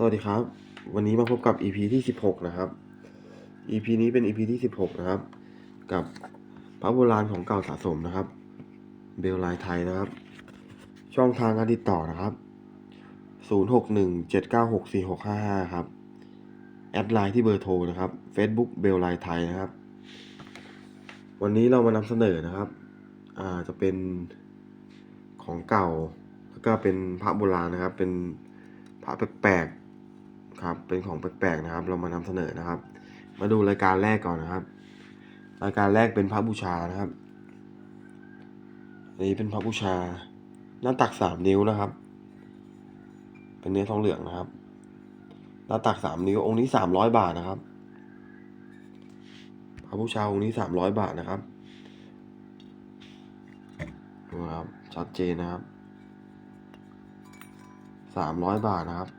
สวัสดีครับ วันนี้มาพบกับ EP ที่ 16 นะครับ EP นี้เป็น EP ที่ 16 นะครับ กับพระโบราณของเก่าสะสมนะครับ เบลไลน์ไทยนะครับ ช่องทางการติดต่อนะครับ 0617964655 ครับ แอดไลน์ที่เบอร์โทรนะครับ Facebook เบลไลน์ไทยนะครับ วันนี้เรามานำเสนอนะครับอ่าจะเป็นของเก่าแล้วก็เป็นพระโบราณนะครับเป็นพระแปลกๆ ครับ เป็นของแปลกๆนะครับ เรามานำเสนอนะครับ มาดูรายการแรกก่อนนะครับ รายการแรกเป็นพระบูชานะครับอันนี้เป็นพระบูชา หน้าตักสามนิ้วนะครับ เป็นเนื้อทองเหลืองนะครับ หน้าตักสามนิ้วองค์นี้สามร้อยบาทนะครับ พระบูชาองค์นี้สามร้อยบาทนะครับดูครับชัดเจนนะครับสามร้อยบาทนะครับ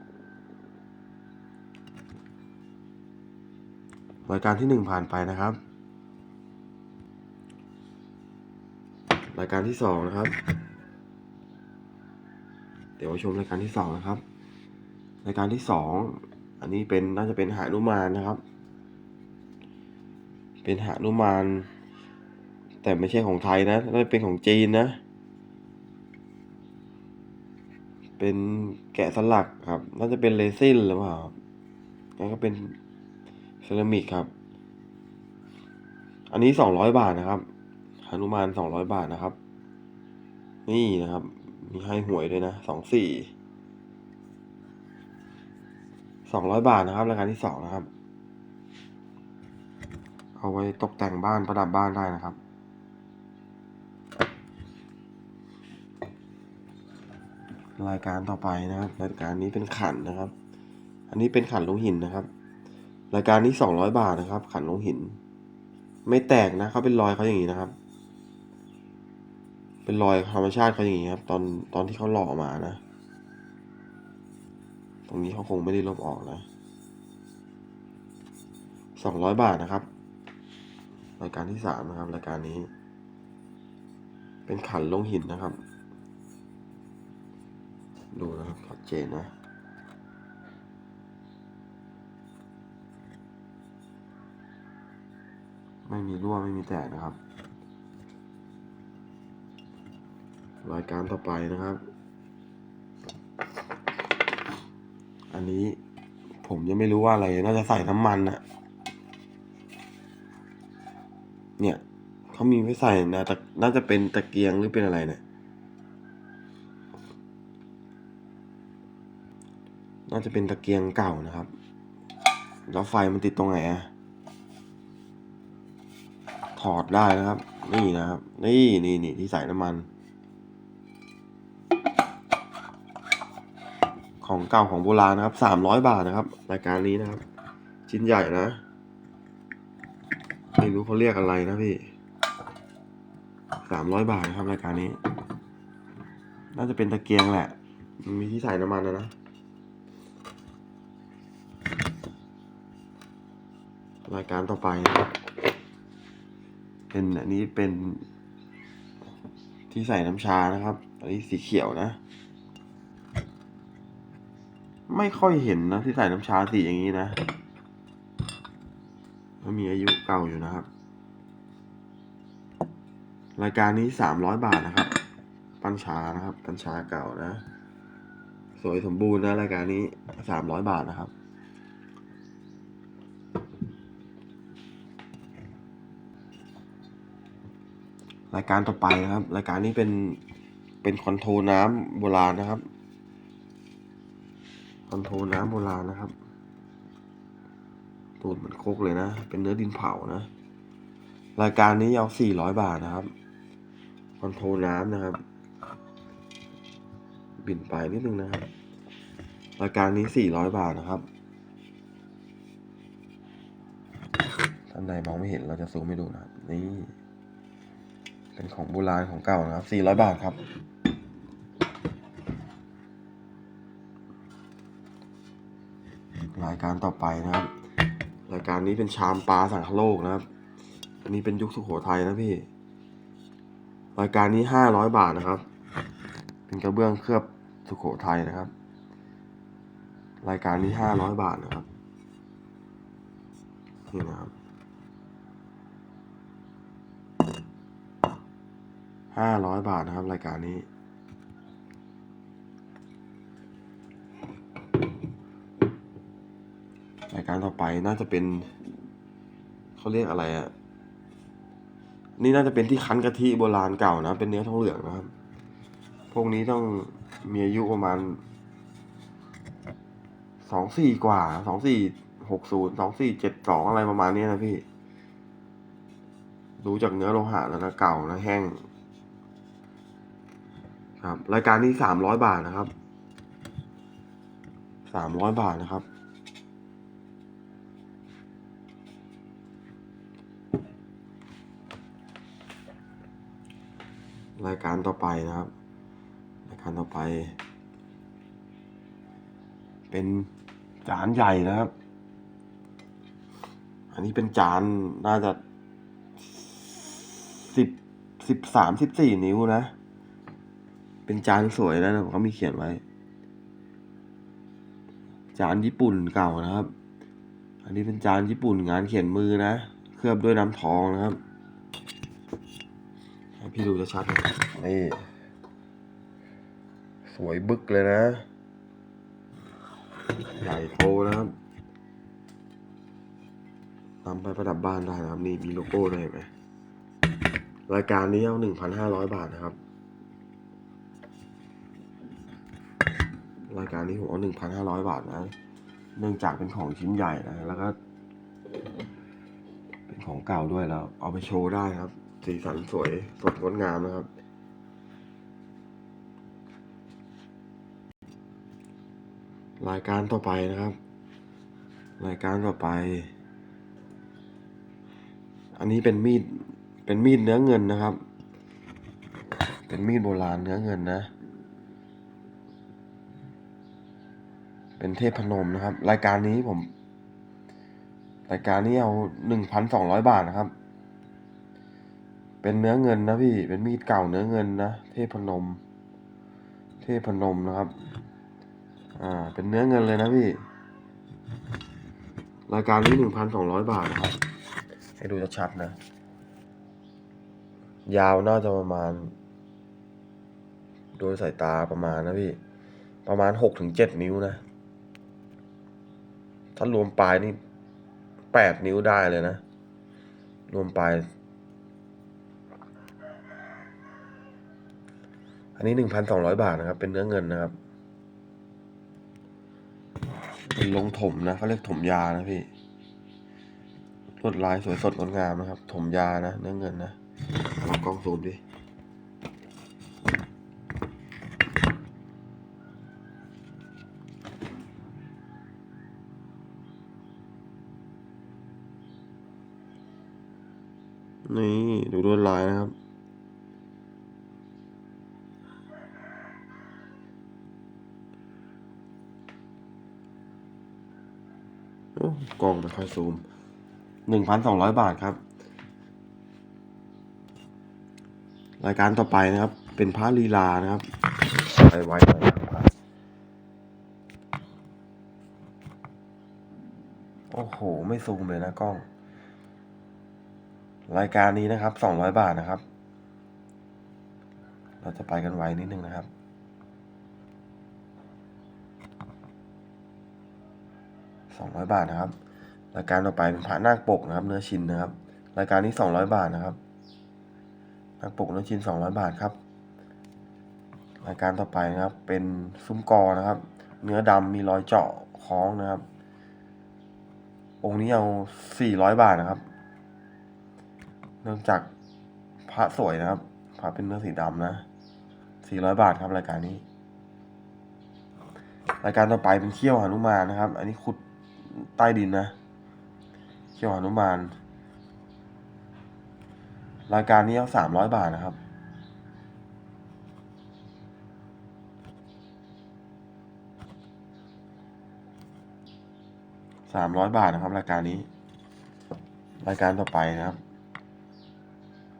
รายการที่หนึ่งผ่านไปนะครับ รายการที่สองนะครับ เดี๋ยวมาชมรายการที่สองนะครับ รายการที่สองอันนี้เป็นน่าจะเป็นหานุมานนะครับ เป็นหานุมาน แต่ไม่ใช่ของไทยนะน่าจะเป็นของจีนนะ เป็นแกะสลักครับ น่าจะเป็นเรซินหรือเปล่างั้นก็เป็น ซรามิกครับ อันนี้สองร้อยบาทนะครับหนุมานสองร้อยบาทนะครับ นี่นะครับ มีให้หวยด้วยนะสองสี่สองร้อยบาทนะครับรายการที่สองนะครับ เอาไว้ตกแต่งบ้านประดับบ้านได้นะครับรายการต่อไปนะครับรายการนี้เป็นขันนะครับ อันนี้เป็นขันลงหินนะครับ รายการนี้สองร้อยบาทนะครับ ขันลงหิน ไม่แตกนะเขาเป็นรอยเขาอย่างนี้นะครับ เป็นรอยธรรมชาติเขาอย่างนี้ครับ ตอนตอนที่เขาหล่อมานะ ตรงนี้เขาคงไม่ได้ลบออกนะสองร้อยบาทนะครับ รายการที่สามนะครับ รายการนี้ เป็นขันลงหินนะครับ ดูนะครับชัดเจนนะ ไม่มีรั่วไม่มีแตกนะครับ รายการต่อไปนะครับ อันนี้ผมยังไม่รู้ว่าอะไรน่าจะใส่น้ำมันอะเนี่ยเขามีไว้ใส่นะแต่น่าจะเป็นตะเกียงหรือเป็นอะไรเนี่ยน่าจะเป็นตะเกียงเก่านะครับ แล้วไฟมันติดตรงไหนอะ ถอดได้นะครับ นี่นะครับ นี่นี่นี่ที่ใส่น้ำมัน ของเก่าของโบราณนะครับสามร้อยบาทนะครับรายการนี้นะครับ ชิ้นใหญ่นะ ไม่รู้เขาเรียกอะไรนะพี่สามร้อยบาทนะครับรายการนี้ น่าจะเป็นตะเกียงแหละ มีที่ใส่น้ำมันนะนะรายการต่อไปนะครับ เป็นอันนี้เป็นที่ใส่น้ำชานะครับ อันนี้สีเขียวนะ ไม่ค่อยเห็นนะที่ใส่น้ำชาสีอย่างนี้นะมันมีอายุเก่าอยู่นะครับ รายการนี้สามร้อยบาทนะครับ ปัญชานะครับ ปัญชาเก่านะ สวยสมบูรณ์นะรายการนี้สามร้อยบาทนะครับ รายการต่อไปนะครับ รายการนี้เป็นเป็นคอนโทรน้ำโบราณนะครับ คอนโทรน้ำโบราณนะครับตูดเหมือนโคกเลยนะ เป็นเนื้อดินเผานะ รายการนี้เอาสี่ร้อยบาทนะครับ คอนโทรน้ำนะครับ บินไปนิดนึงนะครับ รายการนี้สี่ร้อยบาทนะครับท่านใดมองไม่เห็นเราจะซูมให้ดูนะครับนี่ เป็นของโบราณของเก่านะครับ400บาทครับ รายการต่อไปนะครับ รายการนี้เป็นชามปลาสังคโลกนะครับ อันนี้เป็นยุคสุโขทัยนะพี่ รายการนี้500บาทนะครับ เป็นกระเบื้องเคลือบสุโขทัยนะครับ รายการนี้ห้าร้อยบาทนะครับนี่นะครับ ห้าร้อยบาทนะครับ รายการนี้ รายการต่อไปน่าจะเป็นเขาเรียกอะไรอะ่ะนี่น่าจะเป็นที่คั้นกะทิโบราณเก่านะ เป็นเนื้อทองเหลืองนะครับ พวกนี้ต้องมีอายุประมาณสองสี่กว่าสองสี่หกศูนย์สองสี่เจ็ดสองอะไรประมาณนี้นะพี่ดูจากเนื้อโลหะแล้วนะเก่านะแห้ง ครับ รายการนี้สามร้อยบาทนะครับสามร้อยบาทนะครับ รายการต่อไปนะครับ รายการต่อไป เป็นจานใหญ่นะครับ อันนี้เป็นจานน่าจะสิบสิบสามสิบสี่นิ้วนะ เป็นจานสวยแล้วนะเขามีเขียนไว้ จานญี่ปุ่นเก่านะครับ อันนี้เป็นจานญี่ปุ่นงานเขียนมือนะ เคลือบด้วยน้ำทองนะครับให้พี่ดูจะชัดนี่สวยบึกเลยนะ ใหญ่โตนะครับนำไปประดับบ้านได้นะครับ นี่มีโลโก้ด้วยเห็นไหมรายการนี้เอาหนึ่งพันห้าร้อยบาทนะครับ รายการนี้ผมเอาหนึ่งพันห้าร้อยบาทนะ เนื่องจากเป็นของชิ้นใหญ่นะ แล้วก็ เป็นของเก่าด้วยแล้ว เอาไปโชว์ได้ครับ สีสันสวยสดงดงามนะครับรายการต่อไปนะครับ รายการต่อไป อันนี้เป็นมีด เป็นมีดเนื้อเงินนะครับ เป็นมีดโบราณเนื้อเงินนะ เป็นเทพพนมนะครับ รายการนี้ผม รายการนี้เอาหนึ่งพันสองร้อยบาทนะครับ เป็นเนื้อเงินนะพี่ เป็นมีดเก่าเนื้อเงินนะเทพพนม เทพพนมนะครับ อ่า เป็นเนื้อเงินเลยนะพี่ รายการนี้หนึ่งพันสองร้อยบาทนะครับ ให้ดูชัดๆนะ ยาวน่าจะประมาณโดยสายตาประมาณนะพี่ ประมาณหกถึงเจ็ดนิ้วนะ ถ้ารวมปลายนี่แปดนิ้วได้เลยนะ รวมปลาย อันนี้หนึ่งพันสองร้อยบาทนะครับ เป็นเนื้อเงินนะครับ เป็นลงถมนะเขาเรียกถมยานะพี่ลวดลายสวยสดงดงามนะครับ ถมยานะ เนื้อเงินนะลองกล้องซูมดิ นี่ดูลวดลายนะครับ โอ้ กล้องไม่ค่อยซูมหนึ่งพันสองร้อยบาทครับ รายการต่อไปนะครับ เป็นพระลีลานะครับ ไปไว้หน่อยนะครับโอ้โห ไม่ซูมเลยนะกล้อง รายการนี้นะครับสองร้อยบาทนะครับ เราจะไปกันไวนิดนึงนะครับ สองร้อยบาทนะครับ รายการต่อไปเป็นพระนาคปกนะครับ เนื้อชิ้นนะครับ รายการนี้สองร้อยบาทนะครับนาคปกเนื้อชิ้นสองร้อยบาทครับ รายการต่อไปนะครับ เป็นซุ้มกอนะครับ เนื้อดำมีรอยเจาะคล้องนะครับ องค์นี้เอาสี่ร้อยบาทนะครับเนื่องจากพระสวยนะครับพระเป็นเนื้อสีดำนะสี่ร้อยบาทครับรายการนี้ รายการต่อไปเป็นเขี้ยวหนุมานนะครับ อันนี้ขุด ใต้ดินนะเขียวหนุมาน รายการนี้เอาสามร้อยบาทนะครับ สามร้อยบาทนะครับ รายการนี้ รายการต่อไปนะครับ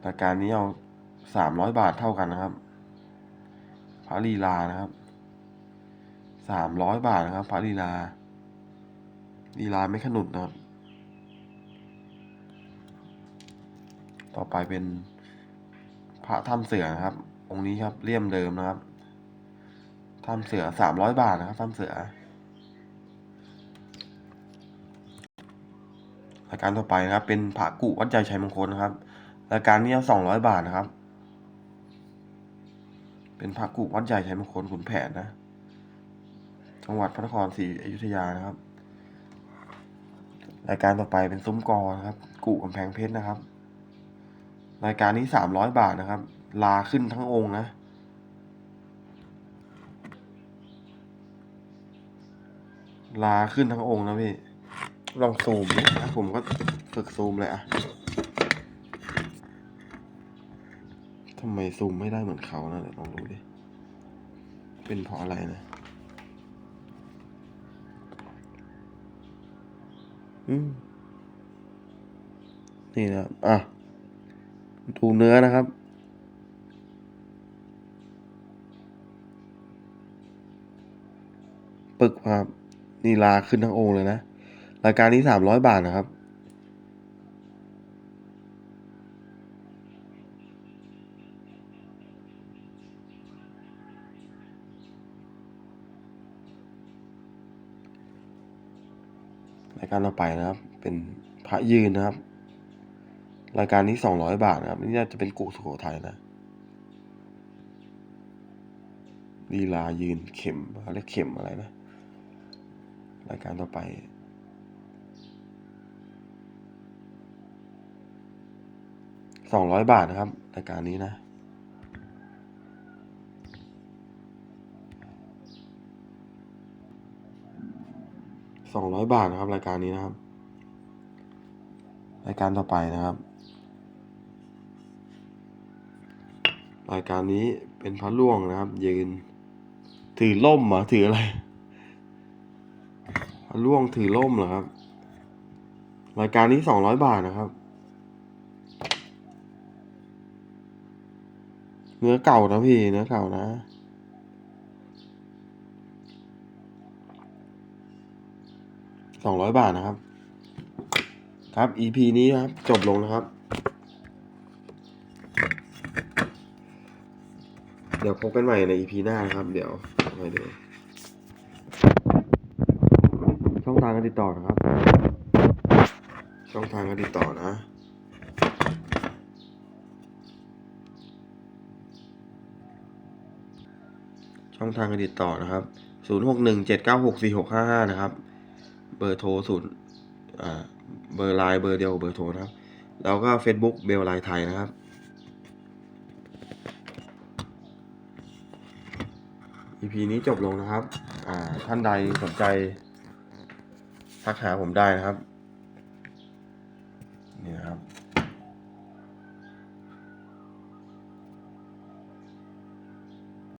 รายการนี้เอาสามร้อยบาทเท่ากันนะครับพระลีลานะครับสามร้อยบาทนะครับพระลีลา ลีลาไม่ขนุนนะครับ ต่อไปเป็นพระถ้ำเสือนะครับ องค์นี้ครับเลี่ยมเดิมนะครับถ้ำเสือสามร้อยบาทนะครับถ้ำเสือรายการต่อไปนะครับ เป็นพระกุวัดใจชัยมงคลนะครับรายการนี้สองร้อยบาทนะครับ เป็นพระกุวัดใหญ่ชัยมงคลขุนแผนนะ จังหวัดพระนครศรีอยุธยานะครับ รายการต่อไปเป็นซุ้มกอนะครับ กุกำแพงเพชรนะครับ รายการนี้สามร้อยบาทนะครับ ลาขึ้นทั้งองค์นะ ลาขึ้นทั้งองค์นะพี่ ลองซูมดินะผมก็ฝึกซูมเลยอะทำไมซูมไม่ได้เหมือนเขานะเดี๋ยวลองดูดิ เป็นเพราะอะไรนะ อืม นี่นะอะ ดูเนื้อนะครับ ปึกครับ นี่ลาขึ้นทั้งองค์เลยนะ รายการนี้สามร้อยบาทนะครับ รายการต่อไปนะครับ เป็นพระยืนนะครับ รายการนี้สองร้อยบาทนะครับ นี่น่าจะเป็นกุสุโขทัยนะลีลายืนเข็มเขาเรียกเข็มอะไรนะ รายการต่อไปสองร้อยบาทนะครับ รายการนี้นะ สองร้อยบาทนะครับ รายการนี้นะครับ รายการต่อไปนะครับ รายการนี้เป็นพระล่วงนะครับ ยืน ถือล่มหรอถืออะไรพระล่วงถือล่มเหรอครับ รายการนี้สองร้อยบาทนะครับ เนื้อเก่านะพี่เนื้อเก่านะ สองร้อยบาทนะครับ ครับ EP นี้ครับจบลงนะครับ เดี๋ยวพบกันใหม่ใน EP หน้านะครับ เดี๋ยวไปดูช่องทางการติดต่อนะครับ ช่องทางการติดต่อนะช่องทางการติดต่อนะครับ 0 6 1 7 9 6 4 6 5 5 นะครับ เบอร์โทรศูนย์เบอร์ไลน์เบอร์เดียวเบอร์โทรนะครับ แล้วก็ Facebook เบลไลน์ไทยนะครับ EP นี้จบลงนะครับ ท่านใดสนใจทักหาผมได้นะครับ นี่นะครับ